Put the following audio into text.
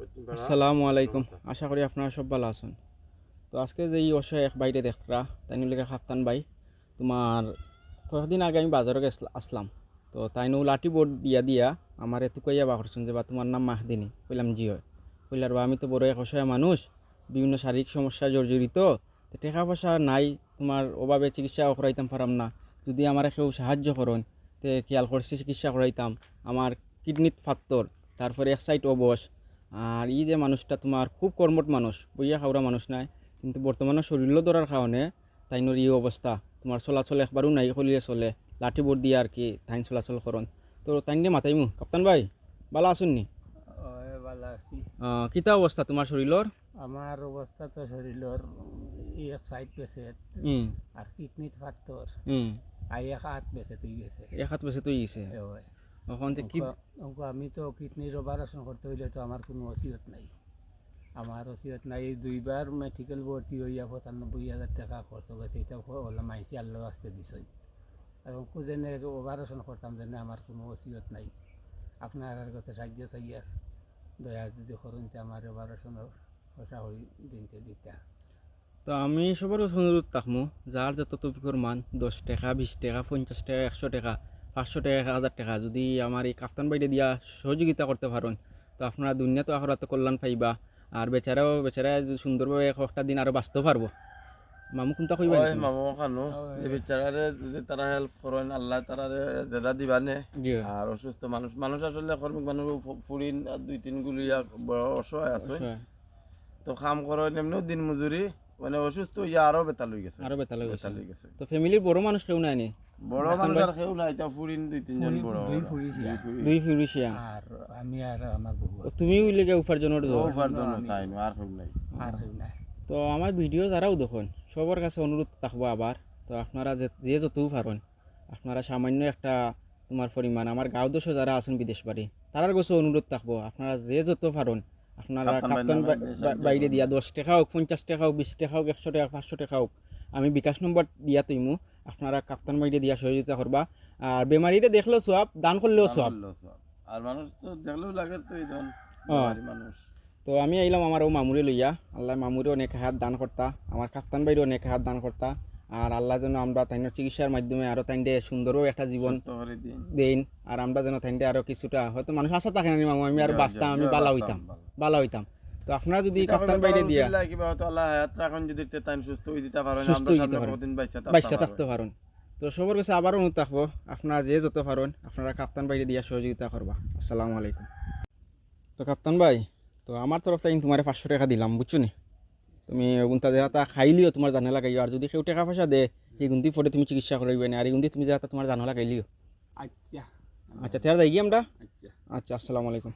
আসসালামু আলাইকুম। আশা করি আপনারা সব ভালো আছেন। তো আজকে যে এই অসহায় এক বাইরে দেখরা তাই নিলে খাপ্তান ভাই তোমার কয়েকদিন আগে আমি বাজারে আসলাম। তো তাই নো লাঠি বোর্ড দিয়া দিয়া আমার এত কইয়া বা করছেন যে বা তোমার নাম মাহদিনী। কইলাম জি হয়। কইলার বা আমি তো বড় এক অসহায় মানুষ বিভিন্ন শারীরিক সমস্যা জর্জরিত তো টাকা পয়সা নাই তোমার অভাবে চিকিৎসা করাইতাম পারাম না। যদি আমার কেউ সাহায্য করেন তে খেয়াল করছি চিকিৎসা করাইতাম। আমার কিডনিত ফাত্তর তারপরে এক সাইড অবশ আর এই যে মানুষটা তোমার খুব কর্মঠ মানুষ বইয়া খাওয়া মানুষ নাই। কিন্তু বর্তমানে শরীরও ধরার কারণে তাইনোর এই অবস্থা তোমার চলাচল একবারও নাই কলিয়ে চলে। লাঠি বোর্ড দিয়ে আর কি তাইন চলাচল করন তো তাইন দিয়ে মাতাইমু কাপ্তান ভাই ভালো আছুন নি? কিতা অবস্থা তোমার শরীরের আমার অবস্থা তো শরীরের ই এক সাইড পেছে আর কিডনিত ফাটতর হুম এক হাত পেছে তুই গেছে এক হাত বেশি তো ইছে ওই এখন যে আমি তো কিডনির অপারেশন করতে হইলে তো আমার কোনো ওসিয়ত নাই। আমার ওসিয়ত নাই দুইবার মেডিকেল ভর্তি হইয়া পঁচানব্বই হাজার টাকা খরচ হয়েছে এটা হলো মাইসি আল্লাহ আসতে দিছই। এবং যেনে অপারেশন করতাম যেনে আমার কোনো ওসিয়ত নাই। আপনার কাছে সাহায্য চাইয়া দয়া যদি করুন আমার অপারেশনের পয়সা হই দিনতে দিতা তো আমি সবার অনুরোধ থাকমু যার যত টপিকর মান দশ টাকা বিশ টাকা পঞ্চাশ টাকা একশো টাকা পাঁচশো টাকা এক হাজার টাকা। যদি আমার এই কাপ্তান বাইরে দিয়া সহযোগিতা করতে পারেন তো আপনারা দুনিয়া তো আখরাতে কল্যাণ পাইবা। আর বেচারাও বেচারা সুন্দরভাবে একটা দিন আরও বাঁচতে পারব। মামু কোনটা কইবা ওই? মামু ওই। এই বেচারারে যদি তারা হেল্প করেন আল্লাহ তারারে দাদা দিবানে। আর অসুস্থ মানুষ মানুষ আসলে কর্মিক মানুষ ফুরিন দুই তিন গুলি বড় অসহায় আছে তো কাম করেন এমনিও দিন মজুরি মানে অসুস্থ ইয়া আরও বেতা লই গেছে। আরও বেতালে বেতা গেছে। গেছে। তো ফ্যামিলির বড় মানুষ কেউ নাই নি? বড় মানুষ আর কেউ নাই এটা ফুরিন দুই তিনজন বড় দুই। আর। দুই ফিউরিশিয়া আর আমি আর আমার বহু তুমি উইলে গে উপার্জনের উপার্জন তাই না, আর কেউ নাই। আর কেউ নাই। তো আমার ভিডিও যারাও দেখুন সবার কাছে অনুরোধ থাকব আবার। তো আপনারা যে যতও পারেন আপনারা সামান্য একটা তোমার পরিমাণ আমার গাঁও দেশও যারা আছেন বিদেশ বাড়ি তারার কাছে অনুরোধ থাকব। আপনারা যে যত পারেন আপনারা কাপ্তান বাইরে দিয়া দশ টাকা হোক পঞ্চাশ টাকা হোক বিশ টাকা হোক একশো টাকা পাঁচশো টাকা হোক আমি বিকাশ নম্বর দিয়া তৈমু আপনারা কাপ্তান বাইরে দিয়া সহযোগিতা করবা। আর বেমারিটা দেখলেও সব দান করলেও সব। আর মানুষ তো দেখলেও লাগে তো এই মানুষ। তো আমি আইলাম আমার ও মামুরে লইয়া। আল্লাহ মামুরে অনেক হাত দান করতা আমার কাপ্তান বাইরে অনেক হাত দান করতা। আর আল্লাহ যেন আমরা তাইনের চিকিৎসার মাধ্যমে আরও তাইনডে সুন্দরও একটা জীবন দিন। আর আমরা যেন তাইনডে আরও কিছুটা হয়তো মানুষ আশা থাকে না মামু আমি আর বাঁচতাম আমি বালা হইতাম বালা হইতাম। তো আপনারা যদি কাপ্তান বাইরে দিয়া কিবা হয়তো আল্লাহ হায়াত রাখুন যদি তাইন সুস্থ দিতে পারেন সুস্থ দিতে পারেন। থাকতে বাইসা থাকতে পারেন। তো সবার কাছে অনুরোধ থাকব আপনারা যে যত পারেন আপনারা কাপ্তান বাইরে দিয়া সহযোগিতা করবা। আসসালামু আলাইকুম। তো কাপ্তান ভাই তো আমার তরফ থেকে তোমার পাঁচশো টাকা দিলাম বুঝছ নি? তুমি গুনতা দেহা তা খাইলিও তোমার জানা লাগাইও। আর যদি কেউ টাকা পয়সা দে সেই গুন্তি পরে তুমি চিকিৎসা করাইবে না। আর এই গুন্তি তুমি যাতা তোমার জানা লাগাইলিও। আচ্ছা। আচ্ছা তেয়ার যাই গিয়ে আমরা আচ্ছা। আচ্ছা আসসালামু আলাইকুম।